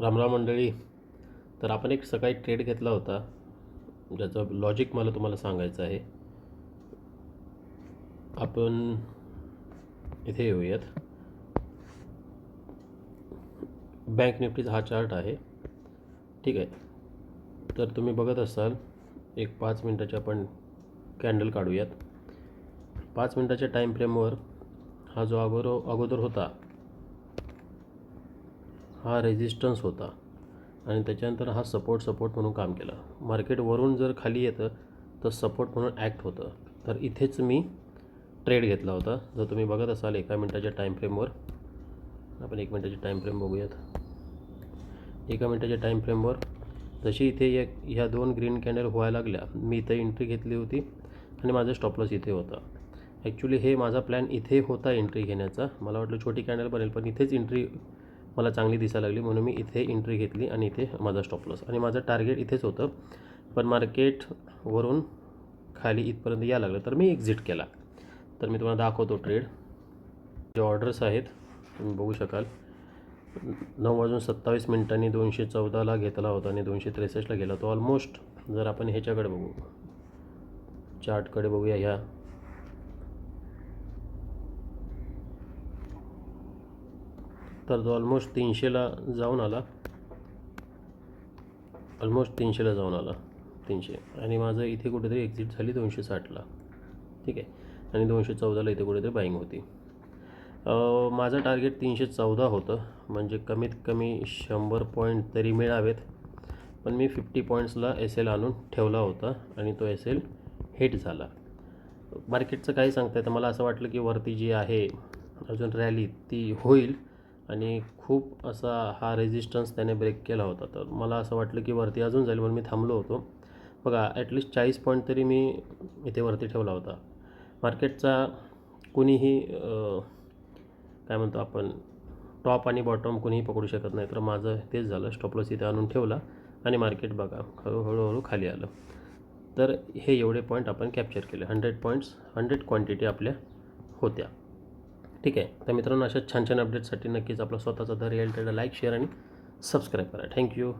रामराम मंडळी तर आपण एक सकाळी ट्रेड घेतला होता ज्याचं लॉजिक मला तुम्हाला सांगायचं आहे. आपण इथे येऊयात. बँक निफ्टीचा हा चार्ट आहे. ठीक आहे. तर तुम्ही बघत असाल एक पाच मिनटाचे आपण कॅन्डल काढूयात. पाच मिनटाच्या टाईम फ्रेमवर हा जो अगोदर अगोदर होता हा रेझिस्टन्स होता. आणि त्याच्यानंतर हा सपोर्ट सपोर्ट म्हणून काम केलं. मार्केट वरून जर खाली येतं तर सपोर्ट म्हणून ॲक्ट होतं. तर इथेच मी ट्रेड घेतला होता. जर तुम्ही बघत असाल एका मिनटाच्या टाईम फ्रेमवर आपण एक मिनटाची टाईम फ्रेम बघूयात. एका मिनटाच्या टाईम फ्रेमवर जशी इथे एक ह्या दोन ग्रीन कॅन्डल व्हायला लागल्या मी इथे एंट्री घेतली होती आणि माझा स्टॉपलॉस इथे होता. ॲक्च्युली हे माझा प्लॅन इथे होता एंट्री घेण्याचा. मला वाटलं छोटी कॅन्डल बनेल पण इथेच एंट्री मला चांगली दिसायला लागली म्हणून मी इथे एंट्री घेतली आणि इथे माझा स्टॉपलॉस आणि माझं टार्गेट इथेच होतं. पण मार्केटवरून खाली इथपर्यंत यायला लागलं तर मी एक्झिट केला. तर मी तुम्हाला दाखवतो ट्रेड जे ऑर्डर्स आहेत तुम्ही बघू शकाल. नऊ वाजून सत्तावीस मिनिटांनी दोनशे चौदाला घेतला होता आणि दोनशे त्रेसष्टला गेला तो ऑलमोस्ट जर आपण ह्याच्याकडे बघू चार्टकडे बघूया ह्या. तर तो ऑलमोस्ट तीनशेला जाऊन आला. ऑलमोस्ट तीनशेला जाऊन आला. तीनशे. आणि माझं इथे कुठेतरी एक्झिट झाली दोनशे साठला ठीक आहे. आणि दोनशे चौदाला इथे कुठेतरी बाईंग होती. माझं टार्गेट तीनशे चौदा होतं. म्हणजे कमीत कमी शंभर पॉईंट तरी मिळावेत. पण मी फिफ्टी पॉईंट्सला एस एल आणून ठेवला होता आणि तो एस एल हिट झाला. मार्केटचं काही सांगता येतं. मला असं वाटलं की वरती जी आहे अजून रॅली ती होईल. आणि खूप असा हा रेझिस्टन्स त्याने ब्रेक केला होता. तर मला असं वाटलं की वरती अजून जाईल म्हणून मी थांबलो होतो. बघा ॲटलिस्ट चाळीस पॉईंट तरी मी इथे वरती ठेवला होता. मार्केटचा कुणीही काय म्हणतो आपण टॉप आणि बॉटम कुणीही पकडू शकत नाही. तर माझं तेच झालं. स्टॉपलॉस इथे आणून ठेवला आणि मार्केट बघा हळू हळूहळू खाली आलं. तर हे एवढे पॉईंट आपण कॅप्चर केले. हंड्रेड पॉईंट्स हंड्रेड क्वांटिटी आपल्या होत्या. ठीक आहे. तर मित्रांनो अशा छान छान अपडेटसाठी नक्कीच आपला स्वतःचा the real trader like share आणि सबस्क्राईब करा. Thank you